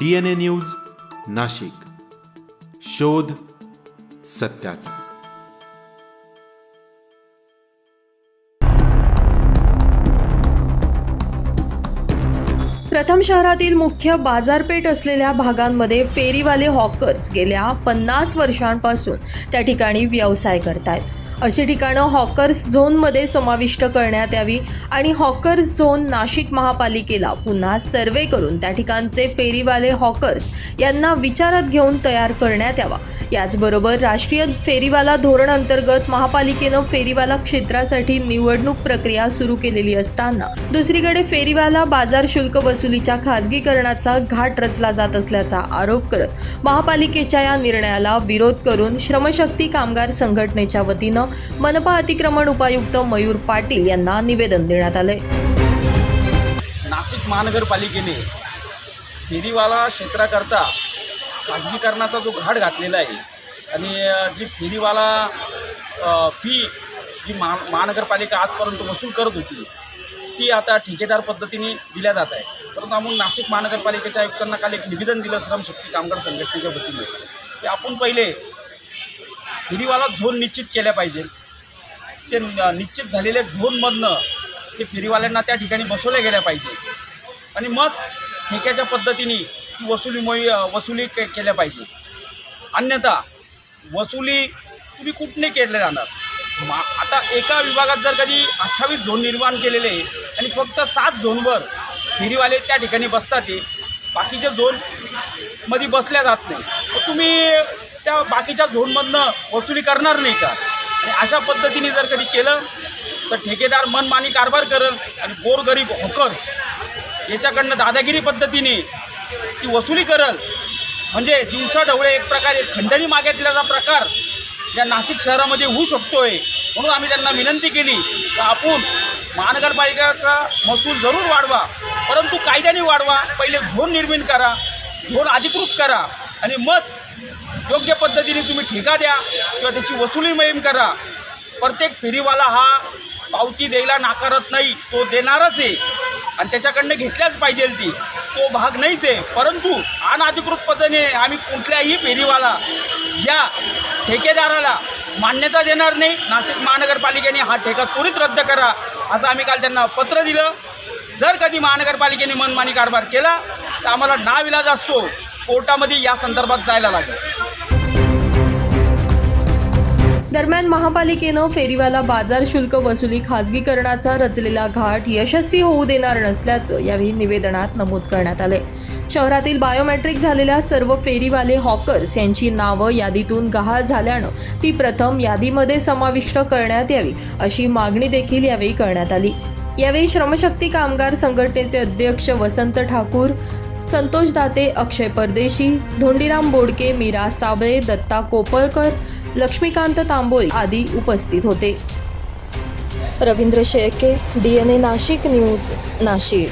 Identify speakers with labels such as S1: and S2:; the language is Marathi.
S1: DNA news Nashik. शोध सत्याचा.
S2: प्रथम शहरातील मुख्य बाजारपेठ असलेल्या भागांमध्ये फेरीवाले हॉकर्स गेल्या पन्नास वर्षांपासून त्या ठिकाणी व्यवसाय करतायत. अशी ठिकाणं हॉकर्स झोनमध्ये समाविष्ट करण्यात यावी आणि हॉकर्स झोन नाशिक महापालिकेला पुन्हा सर्वे करून त्या ठिकाणचे फेरीवाले हॉकर्स यांना विचारात घेऊन तयार करण्यात यावा. याचबरोबर राष्ट्रीय फेरीवाला धोरण अंतर्गत महापालिकेनं फेरीवाला क्षेत्रासाठी निवडणूक प्रक्रिया सुरू केलेली असताना दुसरीकडे फेरीवाला बाजार शुल्क वसुलीच्या खाजगीकरणाचा घाट रचला जात असल्याचा आरोप करत महापालिकेच्या या निर्णयाला विरोध करून श्रमशक्ती कामगार संघटनेच्या वतीनं मनपा अतिक्रमण उपायुक्त मयूर पाटील यांना निवेदन देण्यात आले
S3: नाशिक महानगरपालिकेने फेरीवाला क्षेत्राकरता खाजगीकरणाचा जो घाट घातलेला आहे आणि जी फेरीवाला फी जी महा महानगरपालिका आजपर्यंत वसूल करत होती ती आता ठेकेदार पद्धतीने दिल्या जात आहे. परंतु आम्ही नाशिक महानगरपालिकेच्या आयुक्तांना काल एक निवेदन दिलं श्रमशक्ती कामगार संघटनेच्या वतीने की आपण पहिले फेरीवाला झोन निश्चित केल्या पाहिजे. ते निश्चित झालेल्या झोनमधनं ते फेरीवाल्यांना त्या ठिकाणी बसवल्या गेल्या पाहिजे. आणि मग ठेक्याच्या पद्धतीने वसुली मोही वसुली के केल्या पाहिजे. अन्यथा वसुली तुम्ही कुठने केल्या जाणार? मा आता एका विभागात जर कधी अठ्ठावीस झोन निर्माण केलेले आहे आणि फक्त सात झोनवर फेरीवाले त्या ठिकाणी बसतात ते बाकीच्या झोनमध्ये बसल्या जात नाही. तर तुम्ही त्या बाकीच्या झोनमधनं वसुली करणार नाही का? आणि अशा पद्धतीने जर कधी केलं तर ठेकेदार मनमानी कारभार करेल आणि गोरगरीब हॉकर्स याच्याकडनं दादागिरी पद्धतीने ती वसुली करल. म्हणजे दिवसा ढवळे एक प्रकारे खंडणी मागितल्याचा प्रकार या नाशिक शहरामध्ये होऊ शकतोय. म्हणून आम्ही त्यांना विनंती केली की आपण महानगरपालिकेचा महसूल जरूर वाढवा परंतु कायद्याने वाढवा. पहिले झोन निर्माण करा झोन अधिकृत करा. आणि मग योग्य पद्धतीने तुम्ही ठेका द्या किंवा त्याची वसुली मोहीम करा. प्रत्येक फेरीवाला हा पावती द्यायला नाकारत नाही तो देणारच आहे. आणि त्याच्याकडनं घेतल्याच पाहिजे ती. तो भाग नाहीच आहे. परंतु अनधिकृत पद्धतीने आम्ही कुठल्याही फेरीवाला या ठेकेदाराला मान्यता देणार नाही. नाशिक महानगरपालिकेने हा ठेका त्वरित रद्द करा असं आम्ही काल त्यांना पत्र दिलं. जर कधी महानगरपालिकेने मनमानी कारभार केला तर आम्हाला नाविलाज असतो. कोर्टामध्ये या संदर्भात जायला लागेल.
S2: दरम्यान महापालिकेनं फेरीवाला बाजार शुल्क वसुली खाजगीकरणाचा रचलेला घाट यशस्वी होऊ देणार नसल्याचं यावेळी निवेदनात नमूद करण्यात आले शहरातील बायोमेट्रिक झालेल्या सर्व फेरीवाले हॉकर्स यांची नावं यादीतून गहाळ झाल्यानं ती प्रथम यादीमध्ये समाविष्ट करण्यात यावी अशी मागणी देखील यावेळी करण्यात आली. यावेळी श्रमशक्ती कामगार संघटनेचे अध्यक्ष वसंत ठाकूर संतोष दाते अक्षय परदेशी धोंडीराम बोडके मीरा साबळे दत्ता कोपळकर लक्ष्मीकांत तांबोळी आदी उपस्थित होते. Ravindra Shelke D N A Nashik news Nashik.